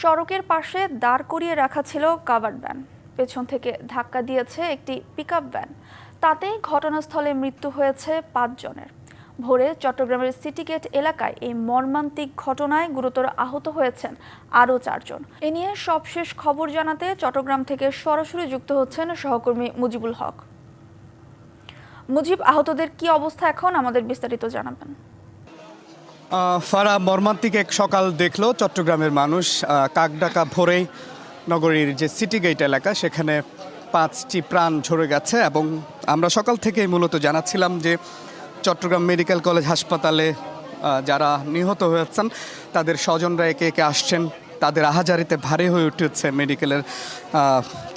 সড়কের পাশে দাঁড় করিয়ে রাখা ছিল কাভার্ড ভ্যান। পেছন থেকে ধাক্কা দিয়েছে একটি পিকআপ ভ্যান। তাতেই ঘটনাস্থলে মৃত্যু হয়েছে পাঁচজনের। ভোরে চট্টগ্রামের সিটি গেট এলাকায় এই মর্মান্তিক ঘটনায় গুরুতর আহত হয়েছেন আরও চারজন। এ নিয়ে সবশেষ খবর জানাতে চট্টগ্রাম থেকে সরাসরি যুক্ত হচ্ছেন সহকর্মী মুজিবুল হক। মুজিব, আহতদের কি অবস্থা এখন? আমাদের বিস্তারিত জানাবেন। ফারা মর্মান্তিক এক সকাল দেখল চট্টগ্রামের মানুষ কাকডাকা ভোরেই নগরীর যে সিটি গেট এলাকা, সেখানে পাঁচটি প্রাণ ঝরে গেছে এবং আমরা সকাল থেকেই মূলত জানাচ্ছিলাম যে চট্টগ্রাম মেডিকেল কলেজ হাসপাতালে যারা নিহত হয়েছেন, তাদের স্বজনরা একে একে আসছেন। তাদের আহাজারিতে ভারী হয়ে উঠেছে মেডিকেলের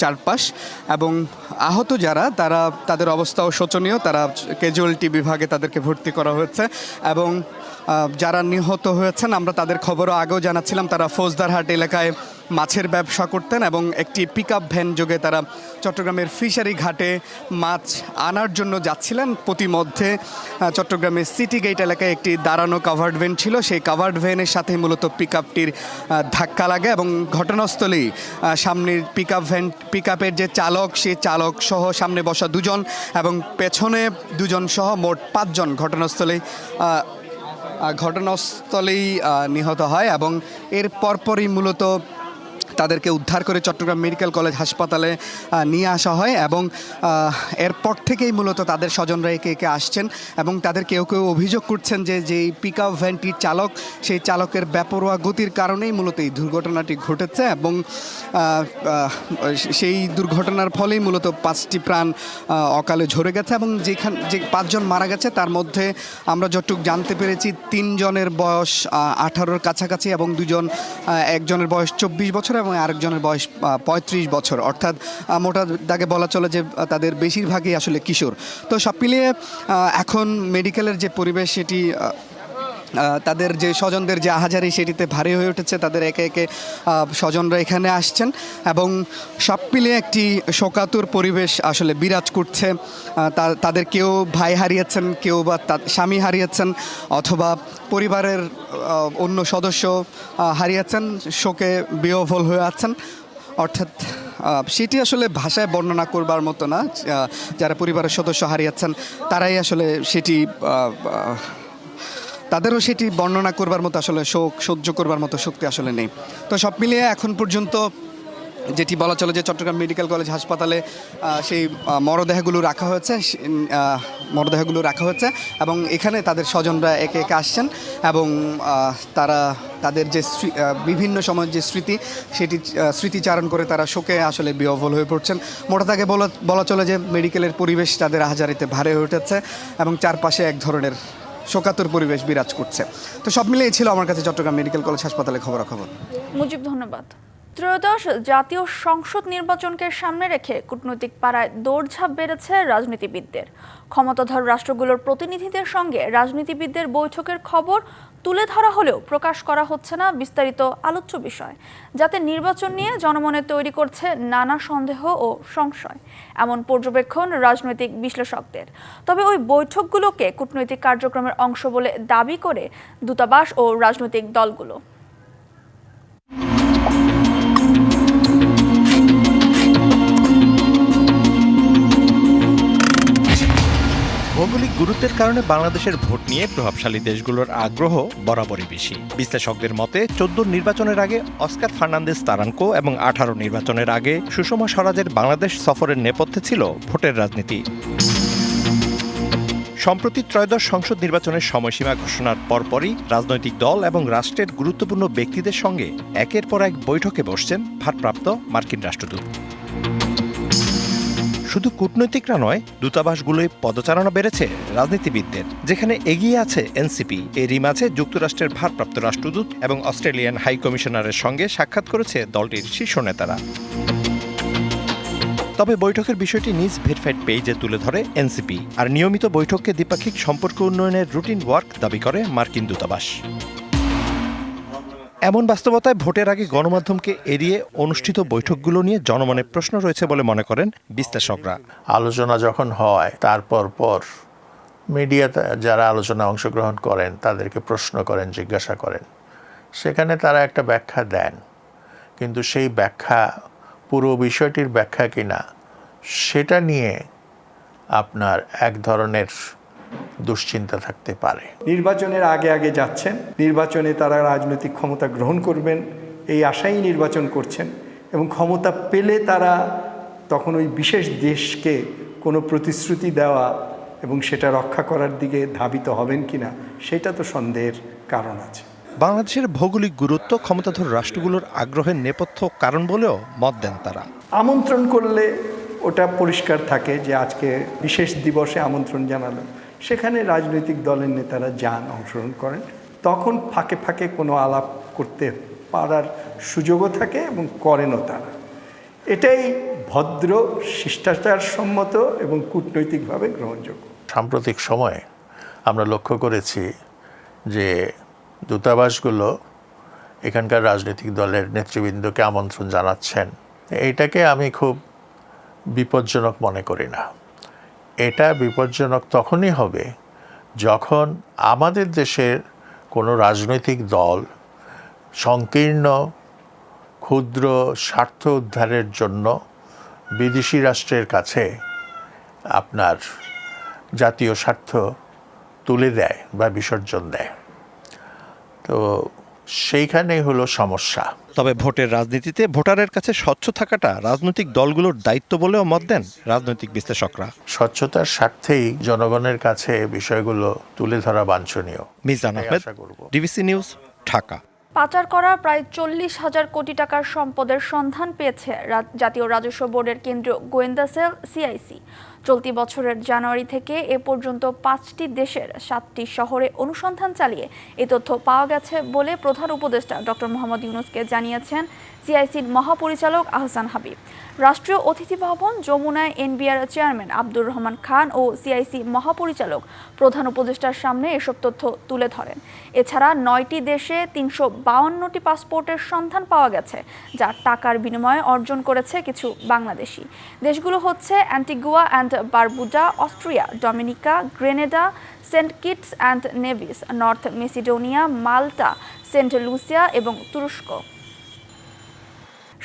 চারপাশ এবং আহত যারা, তারা, তাদের অবস্থাও শোচনীয়। তারা ক্যাজুয়ালিটি বিভাগে তাদেরকে ভর্তি করা হয়েছে এবং যারা নিহত হয়েছেন, আমরা তাদের খবরও আগেও জানাচ্ছিলাম, তারা ফৌজদারহাট এলাকায় মাছের ব্যবসা করতেন এবং একটি পিক আপ ভ্যান যোগে তারা চট্টগ্রামের ফিশারি ঘাটে মাছ আনার জন্য যাচ্ছিলেন। প্রতিমধ্যে চট্টগ্রামের সিটি গেট এলাকায় একটি দাঁড়ানো কাভার্ড ভ্যান ছিল। সেই কাভার্ড ভ্যানের সাথে মূলত পিক আপটির ধাক্কা লাগে এবং ঘটনাস্থলেই সামনের পিক আপ ভ্যান পিক আপের যে চালক সেই চালক সহ সামনে বসা দুজন এবং পেছনে দুজন সহ মোট পাঁচজন ঘটনাস্থলেই ঘটনাস্থলেই নিহত হয় এবং এর পরপরই মূলত তাদেরকে উদ্ধার করে চট্টগ্রাম মেডিকেল কলেজ হাসপাতালে নিয়ে আসা হয় এবং এরপর থেকেই মূলত তাদের স্বজনরা একে একে আসছেন এবং তাদের কেউ কেউ অভিযোগ করছেন যে যেই পিক আপ ভ্যানটির চালক, সেই চালকের ব্যাপরোয়া গতির কারণেই মূলত এই দুর্ঘটনাটি ঘটেছে এবং সেই দুর্ঘটনার ফলেই মূলত পাঁচটি প্রাণ অকালে ঝরে গেছে এবং যেখান, যে পাঁচজন মারা গেছে তার মধ্যে আমরা যতটুকু জানতে পেরেছি, তিনজনের বয়স আঠারোর কাছাকাছি এবং দুজন একজনের বয়স চব্বিশ বছর এবং আরেকজনের বয়স পঁয়ত্রিশ বছর। অর্থাৎ মোটা দাগে বলা চলে যে তাদের বেশিরভাগই আসলে কিশোর। তো সব মিলিয়ে এখন মেডিকেলের যে পরিবেশ, সেটি তাদের যে স্বজনদের যে আহাজারি সেটিতে ভারী হয়ে উঠেছে, তাদের একে একে স্বজনরা এখানে আসছেন এবং সব মিলিয়ে একটি শোকাতুর পরিবেশ আসলে বিরাজ করছে। তাদের কেউ ভাই হারিয়েছেন, কেউ বা স্বামী হারিয়েছেন অথবা পরিবারের অন্য সদস্য হারিয়েছেন, শোকে বিহ্বল হয়ে আছেন। অর্থাৎ সেটি আসলে ভাষায় বর্ণনা করবার মতো না। যারা পরিবারের সদস্য হারিয়েছেন, তারাই আসলে সেটি তাদেরও সেটি বর্ণনা করবার মতো আসলে শোক, সহ্য করবার মতো শক্তি আসলে নেই। তো সব মিলিয়ে এখন পর্যন্ত যেটি বলা চলে যে চট্টগ্রাম মেডিকেল কলেজ হাসপাতালে সেই মরদেহগুলো রাখা হয়েছে মরদেহগুলো রাখা হয়েছে এবং এখানে তাদের স্বজনরা একে একে আসছেন এবং তারা, তাদের যে বিভিন্ন সময়ের যে স্মৃতি, সেটি স্মৃতিচারণ করে তারা শোকে আসলে বিহ্বল হয়ে পড়ছেন। মোটা তাকে বলা বলা চলে যে মেডিকেলের পরিবেশ তাদের আহাজারিতে ভারে হয়ে উঠেছে এবং চারপাশে এক ধরনের শোকাতুর পরিবেশ বিরাজ করছে। তো সব মিলিয়ে ছিল আমার কাছে চট্টগ্রাম মেডিকেল কলেজ হাসপাতালে খবরাখবর। মুজিব, ধন্যবাদ। ত্রয়োদশ জাতীয় সংসদ নির্বাচনকে সামনে রেখে কূটনৈতিক পাড়ায় দৌড়ঝাঁপ বেড়েছে রাজনীতিবিদদের। ক্ষমতাধর রাষ্ট্রগুলোর প্রতিনিধিদের সঙ্গে রাজনীতিবিদদের বৈঠকের খবর তুলে ধরা হলেও প্রকাশ করা হচ্ছে না বিস্তারিত আলোচ্য বিষয়, যাতে নির্বাচন নিয়ে জনমনে তৈরি করছে নানা সন্দেহ ও সংশয়। এমন পর্যবেক্ষণ রাজনৈতিক বিশ্লেষকদের। তবে ওই বৈঠকগুলোকে কূটনৈতিক কার্যক্রমের অংশ বলে দাবি করে দূতাবাস ও রাজনৈতিক দলগুলো। ভৌগোলিক গুরুত্বের কারণে বাংলাদেশের ভোট নিয়ে প্রভাবশালী দেশগুলোর আগ্রহ বরাবরই বেশি। বিশ্লেষকদের মতে, চোদ্দ নির্বাচনের আগে অস্কার ফার্নান্দেস তারানকো এবং আঠারো নির্বাচনের আগে সুষমা স্বরাজের বাংলাদেশ সফরের নেপথ্যে ছিল ভোটের রাজনীতি। সম্প্রতি ত্রয়োদশ সংসদ নির্বাচনের সময়সীমা ঘোষণার পরপরই রাজনৈতিক দল এবং রাষ্ট্রের গুরুত্বপূর্ণ ব্যক্তিদের সঙ্গে একের পর এক বৈঠকে বসছেন ভারপ্রাপ্ত মার্কিন রাষ্ট্রদূত। শুধু কূটনৈতিকরা নয়, দূতাবাসগুলোয় পদচারণা বেড়েছে রাজনীতিবিদদের, যেখানে এগিয়ে আছে এনসিপি। এরই মাঝে যুক্তরাষ্ট্রের ভারপ্রাপ্ত রাষ্ট্রদূত এবং অস্ট্রেলিয়ান হাই কমিশনারের সঙ্গে সাক্ষাৎ করেছে দলটির শীর্ষ নেতারা। তবে বৈঠকের বিষয়টি নিজ ভেরিফাইড পেজে তুলে ধরে এনসিপি, আর নিয়মিত বৈঠককে দ্বিপাক্ষিক সম্পর্ক উন্নয়নের রুটিন ওয়ার্ক দাবি করে মার্কিন দূতাবাস। এমন বাস্তবতায় ভোটের আগে গণমাধ্যমকে এড়িয়ে অনুষ্ঠিত বৈঠকগুলো নিয়ে জনমনে প্রশ্ন রয়েছে বলে মনে করেন বিশ্লেষকরা। আলোচনা যখন হয় তারপর পর মিডিয়াতে যারা আলোচনা অংশগ্রহণ করেন, তাদেরকে প্রশ্ন করেন, জিজ্ঞাসা করেন। সেখানে তারা একটা ব্যাখ্যা দেন। কিন্তু সেই ব্যাখ্যা, পুরো বিষয়টির ব্যাখ্যা কিনা, সেটা নিয়ে আপনার এক ধরনের দুশ্চিন্তা থাকতে পারে। নির্বাচনের আগে আগে যাচ্ছেন নির্বাচনে তারা রাজনৈতিক ক্ষমতা গ্রহণ করবেন এই আশাই নির্বাচন করছেন এবং ক্ষমতা পেলে তারা তখন ওই বিশেষ দেশকে কোনো প্রতিশ্রুতি দেওয়া এবং সেটা রক্ষা করার দিকে ধাবিত হবেন কিনা সেটা তো সন্দেহের কারণ আছে। বাংলাদেশের ভৌগোলিক গুরুত্ব ক্ষমতাধর রাষ্ট্রগুলোর আগ্রহের নেপথ্য কারণ বলেও মত দেন তারা। আমন্ত্রণ করলে ওটা পরিষ্কার থাকে যে আজকে বিশেষ দিবসে আমন্ত্রণ জানালো সেখানে রাজনৈতিক দলের নেতারা যান, অংশগ্রহণ করেন। তখন ফাঁকে ফাঁকে কোনো আলাপ করতে পারার সুযোগও থাকে এবং করেনও তারা। এটাই ভদ্র শিষ্টাচার সম্মত এবং কূটনৈতিকভাবে গ্রহণযোগ্য। সাম্প্রতিক সময়ে আমরা লক্ষ্য করেছি যে দূতাবাসগুলো এখানকার রাজনৈতিক দলের নেতৃবৃন্দকে আমন্ত্রণ জানাচ্ছেন। এইটাকে আমি খুব বিপজ্জনক মনে করি না। এটা বিপজ্জনক তখনই হবে যখন আমাদের দেশের কোনো রাজনৈতিক দল সংকীর্ণ, ক্ষুদ্র, স্বার্থ উদ্ধারের জন্য বিদেশি রাষ্ট্রের কাছে আপনার জাতীয় স্বার্থ তুলে দেয় বা বিসর্জন দেয়। তো সেইখানেই হলো সমস্যা। তবে ভোটের রাজনীতিতে ভোটারের কাছে স্বচ্ছ থাকাটা রাজনৈতিক দলগুলোর দায়িত্ব বলেও মত দেন রাজনৈতিক বিশ্লেষকরা। স্বচ্ছতার স্বার্থেই জনগণের কাছে বিষয়গুলো তুলে ধরা বাঞ্ছনীয়। Mizan Ahmed DBC news Dhaka. পাচার করা প্রায় চল্লিশ হাজার কোটি টাকার সম্পদের সন্ধান পেয়েছে জাতীয় রাজস্ব বোর্ডের কেন্দ্রীয় গোয়েন্দা সেল সিআইসি। চলতি বছরের জানুয়ারি থেকে এ পর্যন্ত পাঁচটি দেশের সাতটি শহরে অনুসন্ধান চালিয়ে এ তথ্য পাওয়া গেছে বলে প্রধান উপদেষ্টা ডক্টর মোহাম্মদ ইউনুসকে জানিয়েছেন সিআইসির মহাপরিচালক আহসান হাবিব। রাষ্ট্রীয় অতিথি ভবন যমুনায় এনবিআর চেয়ারম্যান আব্দুর রহমান খান ও সিআইসি মহাপরিচালক প্রধান উপদেষ্টার সামনে এসব তথ্য তুলে ধরেন। এছাড়া নয়টি দেশে তিনশো বাউন্নটি পাসপোর্টের সন্ধান পাওয়া গেছে, যা টাকার বিনিময়ে অর্জন করেছে কিছু বাংলাদেশি। দেশগুলো হচ্ছে Antigua and Barbuda, Austria, Dominica, Grenada, Saint Kitts and Nevis, North Macedonia, Malta, Saint Lucia এবং তুরস্ক।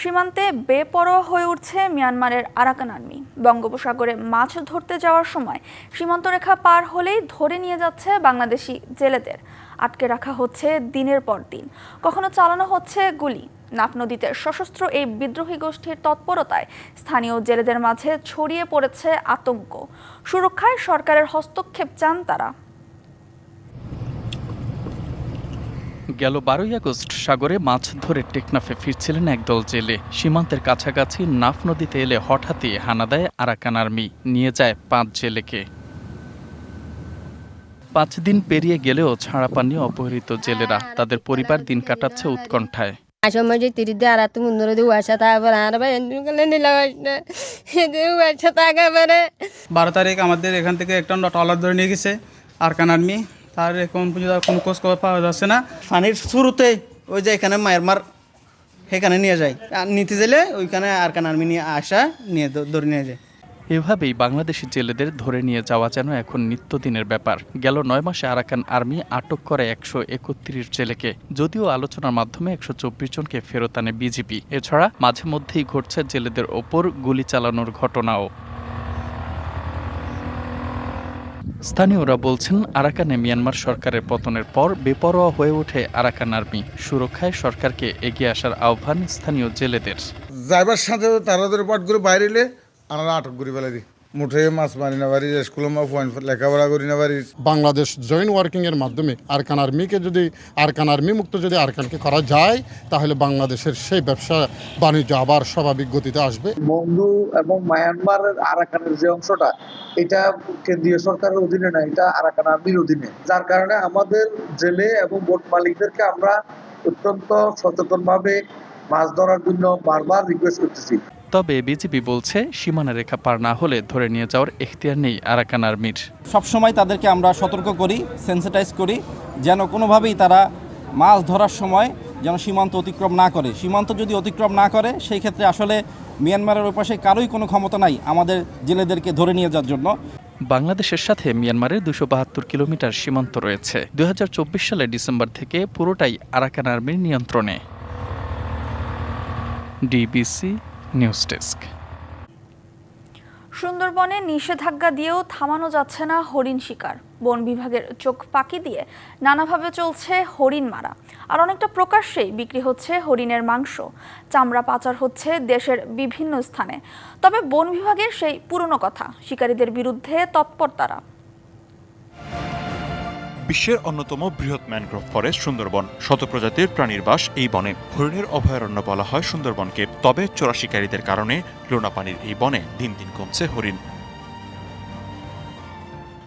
সীমান্তে বেপরোয়া হয়ে উঠছে মিয়ানমারের আরাকান আর্মি। বঙ্গোপসাগরে মাছ ধরতে যাওয়ার সময় সীমান্তরেখা পার হলেই ধরে নিয়ে যাচ্ছে বাংলাদেশি জেলেদের। আটকে রাখা হচ্ছে দিনের পর দিন। কখনো চালানো হচ্ছে গুলি। নাফ নদীতে সশস্ত্র এই বিদ্রোহী গোষ্ঠীর তৎপরতায় স্থানীয় জেলেদের মাঝে ছড়িয়ে পড়েছে আতঙ্ক। সুরক্ষায় সরকারের হস্তক্ষেপ চান তারা। গেল বারোই আগস্ট সাগরে মাছ ধরে টেকনাফে ফিরছিলেন একদল জেলে। সীমান্তের কাছাকাছি নাফ নদীতে এলে হঠাৎই হানা দেয় আরাকান আর্মি। নিয়ে যায় পাঁচ জেলেকে। পাঁচ দিন পেরিয়ে গেলেও ছাড়া পাননি অপহৃত জেলেরা। তাদের পরিবার দিন কাটাচ্ছে উৎকণ্ঠায়। আর বারো তারিখ আমাদের এখান থেকে একটা ট্রলার ধরে নিয়ে গেছে আরকান আর্মি। তার এখন পর্যন্ত কোনো খোঁজ খবর পাওয়া যাচ্ছে না। পানির শুরুতে ওই যে এখানে মায়ের মার সেখানে নিয়ে যায়। আর নিতে গেলে ওইখানে আরকান আর্মি নিয়ে আসা, নিয়ে ধরে নিয়ে যায়। এভাবেই বাংলাদেশি জেলেদের ধরে নিয়ে যাওয়া যেন এখন নিত্যদিনের ব্যাপার। গেল নয় মাসে আরাকান আর্মি আটক করে একশো একত্রিশ জেলেকে। যদিও আলোচনার মাধ্যমে একশো চব্বিশ জনকে ফেরত আনে বিজেপি এছাড়া মাঝে মধ্যেই ঘটছে জেলেদের ওপর গুলি চালানোর ঘটনাও। স্থানীয়রা বলছেন, আরাকানে মিয়ানমার সরকারের পতনের পর বেপরোয়া হয়ে ওঠে আরাকান আর্মি। সুরক্ষায় সরকারকে এগিয়ে আসার আহ্বান স্থানীয় জেলেদের। যাইবার সাথে তারাদের পাট করে বাইরে এলে আটক করে ফেলে দিই। মুঠে মাছ মারি না পারি স্কুলে মা পয়েন্ট লেখাপড়া করি না পারি। বাংলাদেশ জয়েন্ট ওয়ার্কিংয়ের মাধ্যমে আরকান আর্মিকে যদি আরকান আর্মি মুক্ত যদি আরকানকে করা যায় তাহলে বাংলাদেশের সেই ব্যবসা বাণিজ্য আবার স্বাভাবিক গতিতে আসবে। বন্ধু এবং মায়ানমারের আরাকানের যে অংশটা এটা কেন্দ্রীয় সরকারের অধীনে না এটা আরাকান আর্মির অধীনে। যার কারণে আমাদের জেলে এবং বোট মালিকদেরকে আমরা অত্যন্ত সচেতনভাবে মাছ ধরার জন্য বারবার রিকোয়েস্ট করতেছি। তবে বিজেপি বলছে সীমানা রেখা পার না হলে ধরে নিয়ে যাওয়ার এখতিয়ার নেই আরাকান আর্মির। সবসময় তাদেরকে আমরা সতর্ক করি সেন্সিটাইজ করি যেন কোনোভাবেই তারা মাছ ধরার সময় যেন সীমান্ত অতিক্রম না করে। সীমান্ত যদি অতিক্রম না করে সেই ক্ষেত্রে আসলে মিয়ানমারের ওই পাশে কারোই কোনো ক্ষমতা নাই আমাদের জেলেদেরকে ধরে নিয়ে যাওয়ার জন্য। বাংলাদেশের সাথে মিয়ানমারের দুশো বাহাত্তর কিলোমিটার সীমান্ত রয়েছে। দুই হাজার চব্বিশ সালের ডিসেম্বর থেকে পুরোটাই আরাকান আর্মির নিয়ন্ত্রণে। DBC news desk. সুন্দরবনে নিষেধাজ্ঞা দিয়েও থামানো যাচ্ছে না হরিণ শিকার। বন বিভাগের চোখ ফাঁকি দিয়ে নানাভাবে চলছে হরিণ মারা। আর অনেকটা প্রকাশ্যেই বিক্রি হচ্ছে হরিণের মাংস। চামড়া পাচার হচ্ছে দেশের বিভিন্ন স্থানে। তবে বন বিভাগের সেই পুরনো কথা শিকারীদের বিরুদ্ধে তৎপর তারা। বিশ্বের অন্যতম বৃহৎ ম্যানগ্রোভ ফরেস্ট সুন্দরবন। শত প্রজাতির প্রাণীর বাস এই বনে। হরিণের অভয়ারণ্য বলা হয় সুন্দরবনকে। তবে চোরা শিকারীদের কারণে লোনাপানির এই বনে দিন দিন কমছে হরিণ।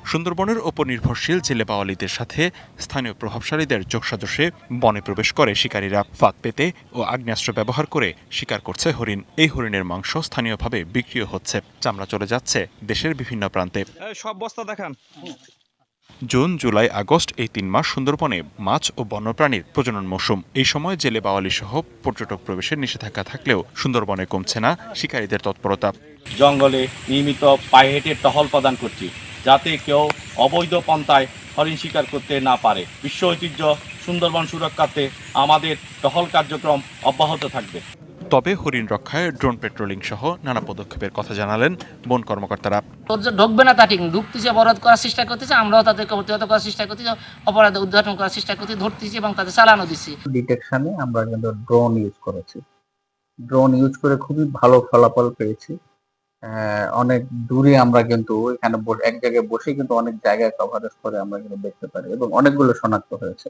সুন্দরবনের ওপর নির্ভরশীল জেলে বাওয়ালিদের সাথে স্থানীয় প্রভাবশালীদের যোগসাজশে বনে প্রবেশ করে শিকারীরা। ফাঁদ পেতে ও আগ্নেয়াস্ত্র ব্যবহার করে শিকার করছে হরিণ। এই হরিণের মাংস স্থানীয়ভাবে বিক্রিও হচ্ছে। চামড়া চলে যাচ্ছে দেশের বিভিন্ন প্রান্তে। সব বস্তা দেখান। জুন, জুলাই, আগস্ট এই তিন মাস সুন্দরবনে মাছ ও বন্যপ্রাণীর প্রজনন মৌসুম। এই সময় জেলে বাওয়ালি সহ পর্যটক প্রবেশের নিষেধাজ্ঞা থাকলেও সুন্দরবনে কমছে না শিকারীদের তৎপরতা। জঙ্গলে নিয়মিত পায়ে হেঁটে টহল প্রদান করছি, যাতে কেউ অবৈধ পন্থায় হরিণ শিকার করতে না পারে। বিশ্ব ঐতিহ্য সুন্দরবন সুরক্ষাতে আমাদের টহল কার্যক্রম অব্যাহত থাকবে। তবে হরিণ রক্ষায় ড্রোন পেট্রোলিং সহ নানা পদক্ষেপের কথা জানালেন বন কর্মকর্তারা। ঢুকবে না তা ঠিক ঢুকতেছে অপরাধ করার চেষ্টা করতেছে আমরাও তাদেরকে প্রতিহত করার চেষ্টা করতেছি অপরাধ উদ্ঘাটন করার চেষ্টা করতেছি ধরতেছি এবং তাদের চালানো দিচ্ছি। ডিটেকশনে আমরা কিন্তু ড্রোন ইউজ করেছি। ড্রোন ইউজ করে খুবই ভালো ফলাফল পেয়েছি। আহ, অনেক দূরে আমরা কিন্তু এখানে ব- এক জায়গায় বসে কিন্তু অনেক জায়গায় কভারেজ করে আমরা কিন্তু দেখতে পারি এবং অনেকগুলো শনাক্ত হয়েছে।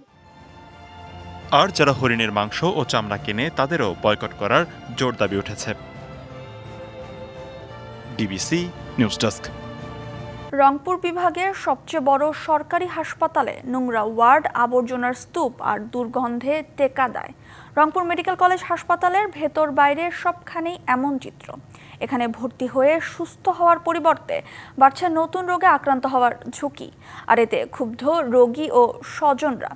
আর যারা হরিণের মাংস ও চামড়া কেনে তাদেরও বয়কট করার জোর দাবি উঠেছে। DBC news desk. রংপুর বিভাগের সবচেয়ে বড় সরকারি হাসপাতালে নোংরা ওয়ার্ড, আবর্জনার স্তূপ আর দুর্গন্ধে টেকা দেয়। রংপুর মেডিকেল কলেজ হাসপাতালের ভেতর বাইরে সবখানেই এমন চিত্র। এখানে ভর্তি হয়ে সুস্থ হওয়ার পরিবর্তে বাড়ছে নতুন রোগে আক্রান্ত হওয়ার ঝুঁকি, আর এতে ক্ষুব্ধ রোগী ও স্বজনরা।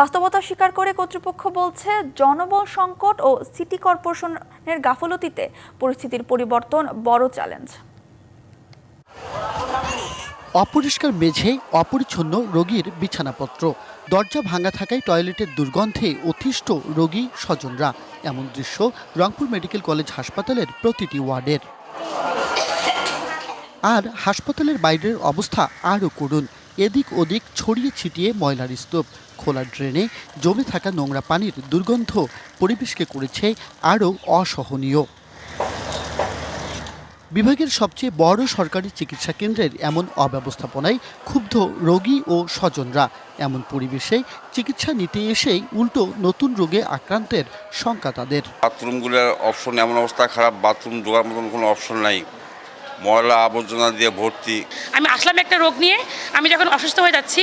বাস্তবতা স্বীকার করে কর্তৃপক্ষ বলছে, জনবল সংকট ও সিটি কর্পোরেশনের গাফলতিতে পরিস্থিতির পরিবর্তন বড় চ্যালেঞ্জ। অপরিষ্কার মেঝে অপরিচ্ছন্ন রোগীর বিছানাপত্র। দরজা ভাঙা থাকায় টয়লেটের দুর্গন্ধে অতিষ্ঠ রোগী স্বজনরা। এমন দৃশ্য রংপুর মেডিকেল কলেজ হাসপাতালের প্রতিটি ওয়ার্ডের। আর হাসপাতালের বাইরের অবস্থা আরও করুন এদিক ওদিক ছড়িয়ে ছিটিয়ে ময়লার স্তূপ। খোলা ড্রেনে জমে থাকা নোংরা পানির দুর্গন্ধ পরিবেশকে করেছে আরও অসহনীয়। বিভাগের সবচেয়ে বড় সরকারি চিকিৎসা কেন্দ্রের এমন অব্যবস্থাপনায় ক্ষুব্ধ রোগী ও স্বজনরা। এমন পরিবেশে চিকিৎসা নিতে এসেই উল্টো নতুন রোগে আক্রান্তের শঙ্কা তাদের। বাথরুমগুলোর অপশন এমন অবস্থা খারাপ বাথরুম ঢোকার মতন কোনো অপশন নাই। ময়লা আবর্জনা দিয়ে ভর্তি। আমি আসলাম একটা রোগ নিয়ে আমি যখন অসুস্থ হয়ে যাচ্ছি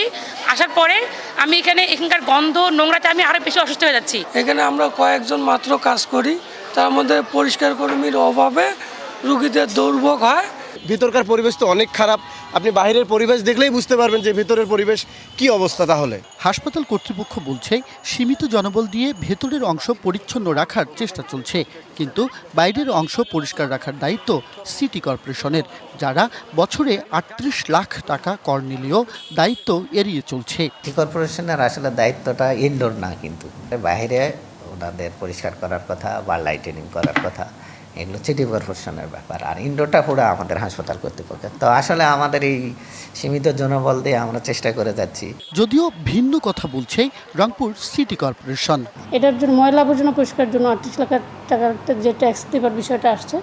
আসার পরে আমি এখানে এখানকার গন্ধ নোংরাতে আমি আরও বেশি অসুস্থ হয়ে যাচ্ছি। এখানে আমরা কয়েকজন মাত্র কাজ করি তার মধ্যে পরিষ্কার কর্মীর অভাবে রুগীদের দুর্ভোগ হয়। ভিতরকার পরিবেশ তো অনেক খারাপ। আপনি বাইরের পরিবেশ দেখলেই বুঝতে পারবেন যে ভিতরের পরিবেশ কি অবস্থা তাহলে। হাসপাতাল কর্তৃপক্ষ বলছে সীমিত জনবল দিয়ে ভেতরের অংশ পরিচ্ছন্ন রাখার চেষ্টা চলছে। কিন্তু বাইরের অংশ পরিষ্কার রাখার দায়িত্ব সিটি কর্পোরেশনের যারা বছরে আটত্রিশ লাখ টাকা কর নিলেও দায়িত্ব এড়িয়ে চলছে। সিটি কর্পোরেশনের আসলে দায়িত্বটা ইনডোর না কিন্তু। বাইরে ওনাদের পরিষ্কার করার কথা বা লাইটেনিং করার কথা। এগুলো সিটি কর্পোরেশনের ব্যাপার। আর ইনডোরটা পুরো আমাদের হাসপাতাল কর্তৃপক্ষের। তো আসলে আমাদের এই সীমিত জনবল দিয়ে আমরা চেষ্টা করে যাচ্ছি। যদিও ভিন্ন কথা বলছে রংপুর সিটি কর্পোরেশন। এটার জন্য ময়লা আবর্জনা পরিষ্কার জন্য আটত্রিশ লাখ টাকার যে ট্যাক্স দেবার বিষয়টা আসছে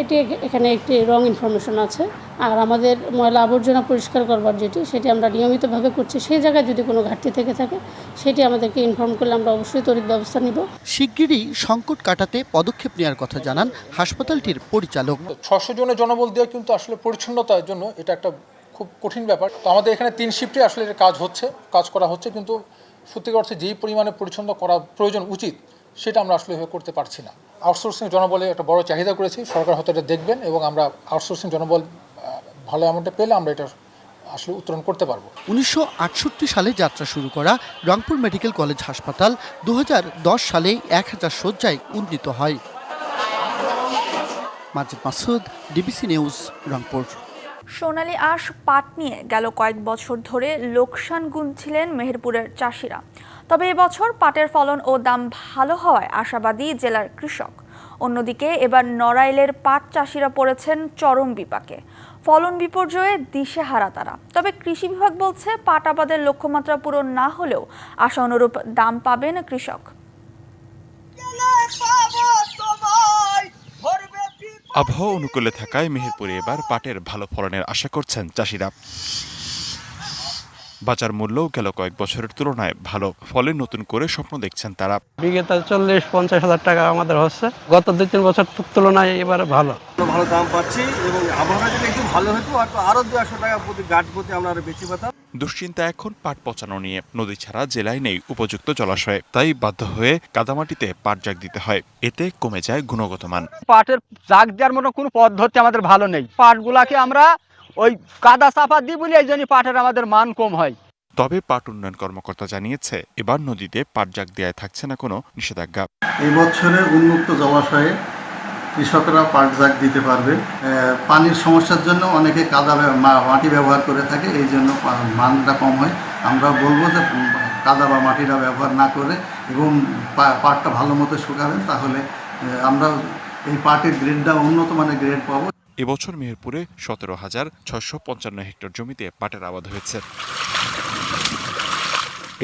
এটি এখানে একটি রং ইনফরমেশন আছে। আর আমাদের ময়লা আবর্জনা পরিষ্কার করবার যেটি সেটি আমরা নিয়মিতভাবে করছি। সেই জায়গায় যদি কোনো ঘাটতি থেকে থাকে সেটি আমাদেরকে ইনফর্ম করলে আমরা অবশ্যই তড়িৎ ব্যবস্থা নিব। শিগগিরই সংকট কাটাতে পদক্ষেপ নেওয়ার কথা জানান হাসপাতালটির পরিচালক। ছশো জনের জনবল দেওয়া কিন্তু আসলে পরিচ্ছন্নতার জন্য এটা একটা খুব কঠিন ব্যাপার। তো আমাদের এখানে তিন শিফটে আসলে এটা কাজ হচ্ছে কাজ করা হচ্ছে। কিন্তু সত্যিকার অর্থে যেই পরিমাণে পরিচ্ছন্ন করা প্রয়োজন উচিত সেটা আমরা আসলে করতে পারছি না। আউটসোর্সিং জনবলে একটা বড় চাহিদা করেছি। সরকার হয়তো এটা দেখবেন এবং আমরা আউটসোর্সিং জনবল ভালো অ্যামাউন্টে পেলে আমরা এটা আসলে উত্তরণ করতে পারব। উনিশশো আটষট্টি সালে যাত্রা শুরু করা রংপুর মেডিকেল কলেজ হাসপাতাল দু সালে এক হাজার শয্যায় উন্নীত হয়। Majid Masud DBC news Rangpur. সোনালী আঁশ পাট নিয়ে গেল কয়েক বছর ধরে লোকসান গুনছিলেন মেহেরপুরের চাষিরা। তবে এবছর পাটের ফলন ও দাম ভালো হওয়ায় আশাবাদী জেলার কৃষক। অন্যদিকে এবার নড়াইলের পাট চাষিরা পড়েছেন চরম বিপাকে। ফলন বিপর্যয়ে দিশেহারা তারা। তবে কৃষি বিভাগ বলছে, পাট আবাদের লক্ষ্যমাত্রা পূরণ না হলেও আশা অনুরূপ দাম পাবেন কৃষক। আবহাওয়া অনুকূলে থাকায় মেহেরপুরে এবার পাটের ভালো ফলনের আশা করছেন চাষিরা। বাজার মূল্যও গেল কয়েক বছরের তুলনায় ভালো। ফলে নতুন করে স্বপ্ন দেখছেন তারা। বিঘেতে চল্লিশ পঞ্চাশ হাজার টাকা আমাদের হচ্ছে। গত দুই তিন বছর তুলনায় এবারে ভালো। ভালো দাম পাচ্ছি এবং আবহাওয়া যদি একটু ভালো হতো আর আরও দু টাকা প্রতি গাছ প্রতি আমরা আরও বেশি পেতাম। দুশ্চিন্তা এখন পাট পচানো নিয়ে। নদী ছাড়া জেলায় নেই উপযুক্ত জলাশয়। তাই বাধ্য হয়ে কাদামাটিতে পাট জাগ দিতে হয়। এতে কমে যায় গুণগত মান। পাটের জাগ দেওয়ার মতো কোনো পদ্ধতি আমাদের ভালো নেই। পাটগুলাকে আমরা ওই কাদা চাপা দিই বলে এই জন্য পাটের আমাদের মান কম হয়। তবে পাট উন্নয়ন কর্মকর্তা জানিয়েছে এবার নদীতে পাট জাগ দেওয়ায় থাকছে না কোনো নিষেধাজ্ঞা। এই বছরে উন্মুক্ত জলাশয়ে কৃষকরা পাট জাগ দিতে পারবে। পানির সমস্যার জন্য অনেকে কাদা মাটি ব্যবহার করে থাকে এই জন্য পা- মানটা কম হয়। আমরা বলব যে কাদা বা মাটিটা ব্যবহার না করে এবং পা- পাটটা ভালো মতো শুকাবেন তাহলে আমরা এই পাটের গ্রেডটা উন্নত মানের গ্রেড পাবো। এবছর মেহেরপুরে সতেরো হাজার ছয়শো পঞ্চান্ন হেক্টর জমিতে পাটের আবাদ হয়েছে।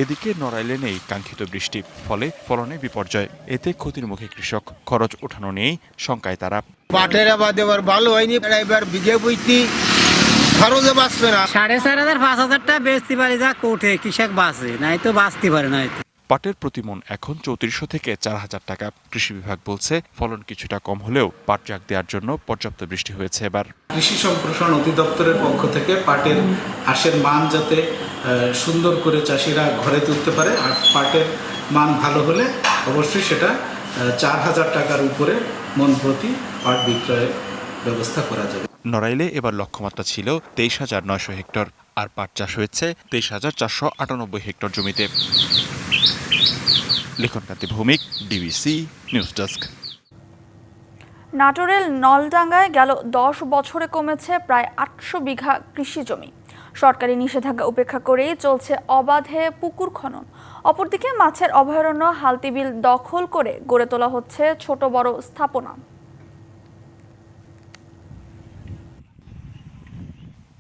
এদিকে নড়াইলে নেই কাঙ্ক্ষিত বৃষ্টি ফলে ফলনে বিপর্যয়। এতে ক্ষতির মুখে কৃষক খরচ ওঠানো নিয়েই শঙ্কায় তারা। পাটের আবাদ এবার ভালো হয়নি এবার বিঘে বইতি। খরচে বাঁচবে না। সাড়ে চার হাজার পাঁচ হাজার টাকা বেচতে পারি যা কোঠে কৃষক বাঁচে নাই তো বাঁচতে পারে না পাটের প্রতিমন এখন চৌত্রিশশো থেকে চার হাজার টাকা। কৃষি বিভাগ বলছে, ফলন কিছুটা কম হলেও পাট জাগ দেওয়ার জন্য পর্যাপ্ত বৃষ্টি হয়েছে এবার। কৃষি সম্প্রসারণ অধিদপ্তরের পক্ষ থেকে পাটের আশের মান যাতে সুন্দর করে চাষিরা ঘরে তুলতে পারে, আর পাটের মান ভালো হলে অবশ্যই সেটা চার হাজার টাকার উপরে মন প্রতি পাট বিক্রয়ের ব্যবস্থা করা যাবে। নড়াইলে এবার লক্ষ্যমাত্রা ছিল তেইশ হাজার নয়শো হেক্টর, আর পাট চাষ হয়েছে তেইশ হাজার চারশো আটানব্বই হেক্টর জমিতে। Likhonkanti Bhowmik, DBC news desk. নাটোরের নলডাঙ্গায় গেল দশ বছরে কমেছে প্রায় আটশো বিঘা কৃষি জমি। সরকারি নিষেধাজ্ঞা উপেক্ষা করেই চলছে অবাধে পুকুর খনন। অপরদিকে মাছের অভয়ারণ্য, হালতিবিল দখল করে গড়ে তোলা হচ্ছে ছোট বড় স্থাপনা।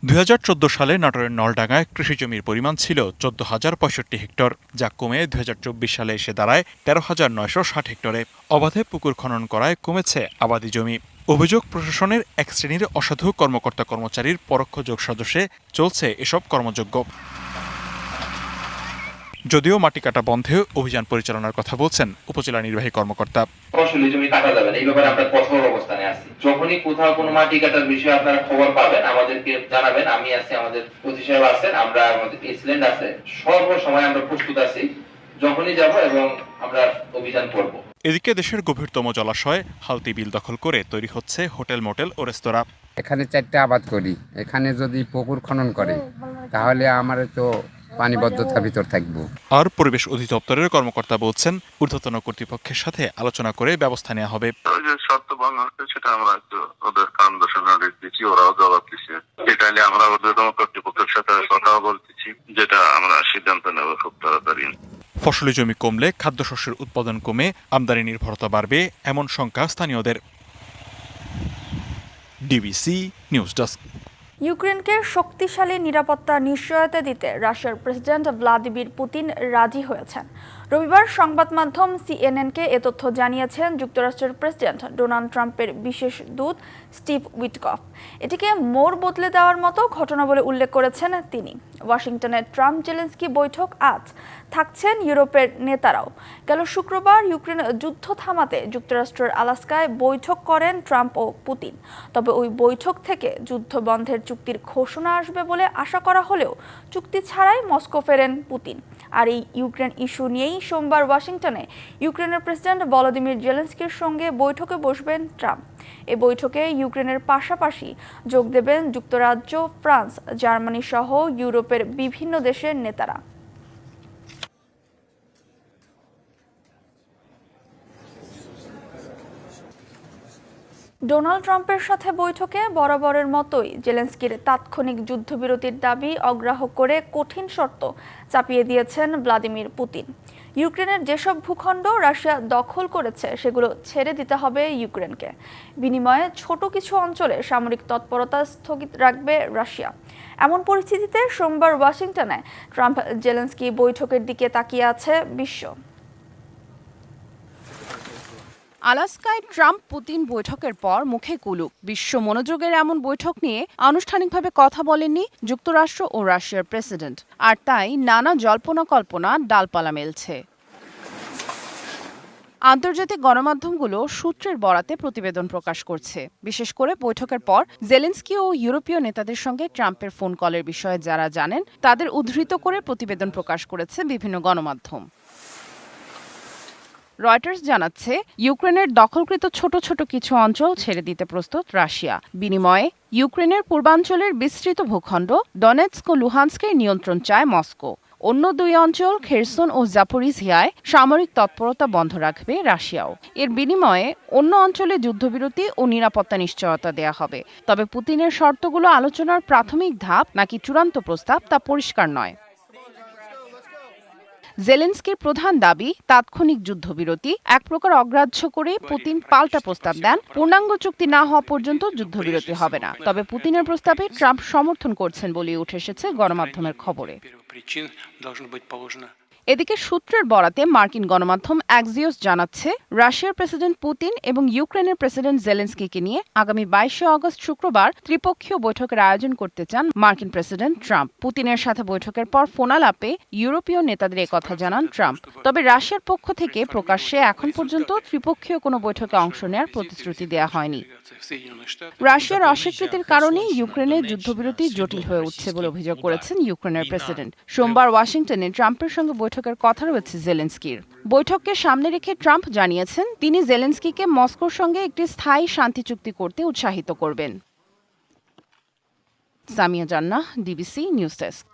দু হাজার চোদ্দ সালে নাটোরের নলডাঙ্গায় কৃষি জমির পরিমাণ ছিল চোদ্দ হাজার পঁয়ষট্টি হেক্টর, যা কমে দু হাজার চব্বিশ সালে এসে দাঁড়ায় তেরো হাজার নয়শো ষাট হেক্টরে। অবাধে পুকুর খনন করায় কমেছে আবাদি জমি। অভিযোগ প্রশাসনের এক শ্রেণির অসাধু কর্মকর্তা কর্মচারীর পরোক্ষ যোগ সদস্যে চলছে এসব কর্মযোগ্য যদিও মাটি কাটা বন্ধে অভিযান পরিচালনার কথা বলছেন উপজেলা নির্বাহী কর্মকর্তা। ফসলি জমি কাটা যাবে না এই ব্যাপারে আমরা কঠোর অবস্থানে আছি। যখনই কোথাও কোনো মাটি কাটার বিষয়ে আপনারা খবর পাবেন আমাদেরকে জানাবেন আমি আছি আমাদের সাহেব আছেন আমরা আমাদের এক্সিলেন্ট আছে সর্বসময় আমরা প্রস্তুত আছি যখনই যাব এবং আমরা অভিযান করব। এদিকে দেশের গভীরতম জলাশয় হালতি বিল দখল করে তৈরি হচ্ছে হোটেল মোটেল ও রেস্তোরাঁ। এখানে চারটে আবাদ করি এখানে যদি পুকুর খনন করে তাহলে আমার তো পানিবদ্ধতার ভিতর থাকব। আর পরিবেশ অধিদপ্তরের কর্মকর্তা বলছেন ঊর্ধ্বতন কর্তৃপক্ষের সাথে আলোচনা করে ব্যবস্থা নেওয়া হবে। শর্ত ভঙ্গ হচ্ছে সেটা আমরা ওদের কান দর্শন দিচ্ছি ওরাও জবাব দিচ্ছে এটা নিয়ে আমরা ঊর্ধ্বতম কর্তৃপক্ষের সাথে কথাও বলতেছি যেটা আমরা সিদ্ধান্ত নেব খুব তাড়াতাড়ি। ফসলি জমি কমলে খাদ্যশস্যের উৎপাদন কমে আমদানি নির্ভরতা বাড়বে এমন শঙ্কা স্থানীয়দের। DBC news desk. ইউক্রেনকে শক্তিশালী নিরাপত্তা নিশ্চয়তা দিতে রাশিয়ার প্রেসিডেন্ট ভ্লাদিমির পুতিন রাজি হয়েছেন। রবিবার সংবাদ মাধ্যম সিএনএনকে এ তথ্য জানিয়েছেন যুক্তরাষ্ট্রের প্রেসিডেন্ট ডোনাল্ড ট্রাম্পের বিশেষ দূত স্টিভ উইটকফ। এটিকে মোড় বদলে দেওয়ার মতো ঘটনা বলে উল্লেখ করেছেন তিনি। ওয়াশিংটনের ট্রাম্প জেলেন্সকি বৈঠক আজ থাকছেন ইউরোপের নেতারাও। গেল শুক্রবার ইউক্রেন যুদ্ধ থামাতে যুক্তরাষ্ট্রের আলাস্কায় বৈঠক করেন ট্রাম্প ও পুতিন। তবে ওই বৈঠক থেকে যুদ্ধ বন্ধের চুক্তির ঘোষণা আসবে বলে আশা করা হলেও চুক্তি ছাড়াই মস্কো ফেরেন পুতিন। আর এই ইউক্রেন ইস্যু নিয়েই সোমবার ওয়াশিংটনে ইউক্রেনের প্রেসিডেন্ট ভলোদিমির জেলেন্সকির সঙ্গে বৈঠকে বসবেন ট্রাম্প। এ বৈঠকে ইউক্রেনের পাশাপাশি যোগ দেবেন যুক্তরাজ্য, ফ্রান্স, জার্মানি সহ ইউরোপের বিভিন্ন দেশের নেতারা। ডোনাল্ড ট্রাম্পের সাথে বৈঠকে বরাবরের মতোই জেলেন্সকির তাৎক্ষণিক যুদ্ধবিরতির দাবি অগ্রাহ্য করে কঠিন শর্ত চাপিয়ে দিয়েছেন ভ্লাদিমির পুতিন। ইউক্রেনের যেসব ভূখণ্ড রাশিয়া দখল করেছে, সেগুলো ছেড়ে দিতে হবে ইউক্রেনকে। বিনিময়ে ছোট কিছু অঞ্চলে সামরিক তৎপরতা স্থগিত রাখবে রাশিয়া। এমন পরিস্থিতিতে সোমবার ওয়াশিংটনে ট্রাম্প জেলেন্সকি বৈঠকের দিকে তাকিয়ে আছে বিশ্ব। আলাস্কায় ট্রাম্প পুতিন বৈঠকের পর মুখে কুলুক বিশ্ব মনোযোগের এমন বৈঠক নিয়ে আনুষ্ঠানিকভাবে কথা বলেননি যুক্তরাষ্ট্র ও রাশিয়ার প্রেসিডেন্ট। আর তাই নানা জল্পনা কল্পনা ডালপালা মেলছে। আন্তর্জাতিক গণমাধ্যমগুলো সূত্রের বরাতে প্রতিবেদন প্রকাশ করছে। বিশেষ করে বৈঠকের পর জেলেন্সকি ও ইউরোপীয় নেতাদের সঙ্গে ট্রাম্পের ফোন কলের বিষয়ে যারা জানেন, তাদের উদ্ধৃত করে প্রতিবেদন প্রকাশ করেছে বিভিন্ন গণমাধ্যম। রয়টার্স জানাচ্ছে, ইউক্রেনের দখলকৃত ছোট ছোট কিছু অঞ্চল ছেড়ে দিতে প্রস্তুত রাশিয়া। বিনিময়ে, ইউক্রেনের পূর্বাঞ্চলের বিস্তৃত ভূখণ্ড ডনেৎস্ক ও লুহান্সকের নিয়ন্ত্রণ চায় মস্কো। অন্য দুই অঞ্চল, খেরসন ও জাপোরিঝিয়ায় সামরিক তৎপরতা বন্ধ রাখবে রাশিয়াও। এর বিনিময়ে, অন্য অঞ্চলে যুদ্ধবিরতি ও নিরাপত্তা নিশ্চয়তা দেয়া হবে। তবে পুতিনের শর্তগুলো আলোচনার প্রাথমিক ধাপ নাকি চূড়ান্ত প্রস্তাব তা পরিষ্কার নয়। জেলেন্সকির প্রধান দাবি, তাৎক্ষণিক যুদ্ধবিরতি, এক প্রকার অগ্রাহ্য করে পুতিন পাল্টা প্রস্তাব দেন। পূর্ণাঙ্গ চুক্তি না হওয়া পর্যন্ত যুদ্ধবিরতি হবে না। তবে পুতিনের প্রস্তাবে ট্রাম্প সমর্থন করছেন বলে উঠে এসেছে গণমাধ্যমের খবরে। এদিকে সূত্রের বরাতে মার্কিন গণমাধ্যম অ্যাক্সিওস জানাচ্ছে, রাশিয়ার প্রেসিডেন্ট পুতিন এবং ইউক্রেনের প্রেসিডেন্ট জেলেন্সকিকে নিয়ে আগামী বাইশে অগস্ট শুক্রবার ত্রিপক্ষীয় বৈঠকের আয়োজন করতে চান মার্কিন প্রেসিডেন্ট ট্রাম্প। পুতিনের সাথে বৈঠকের পর ফোনালাপে ইউরোপীয় নেতাদের কথা জানান ট্রাম্প। তবে রাশিয়ার পক্ষ থেকে প্রকাশ্যে এখন পর্যন্ত ত্রিপক্ষীয় কোনো বৈঠকে অংশ নেওয়ার প্রতিশ্রুতি দেওয়া হয়নি। রাশিয়ার অস্বীকৃতির কারণে ইউক্রেনের যুদ্ধবিরতি জটিল হয়ে উঠছে বলে অভিযোগ করেছেন ইউক্রেনের প্রেসিডেন্ট। সোমবার ওয়াশিংটনে ট্রাম্পের সঙ্গে বৈঠকের কথা রয়েছে জেলেন্সকির। বৈঠককে সামনে রেখে ট্রাম্প জানিয়েছেন, তিনি জেলেন্সকিকে মস্কোর সঙ্গে একটি স্থায়ী শান্তি চুক্তি করতে উৎসাহিত করবেন। সামিয়া জান্নাহ, ডিবিসি নিউজ ডেস্ক।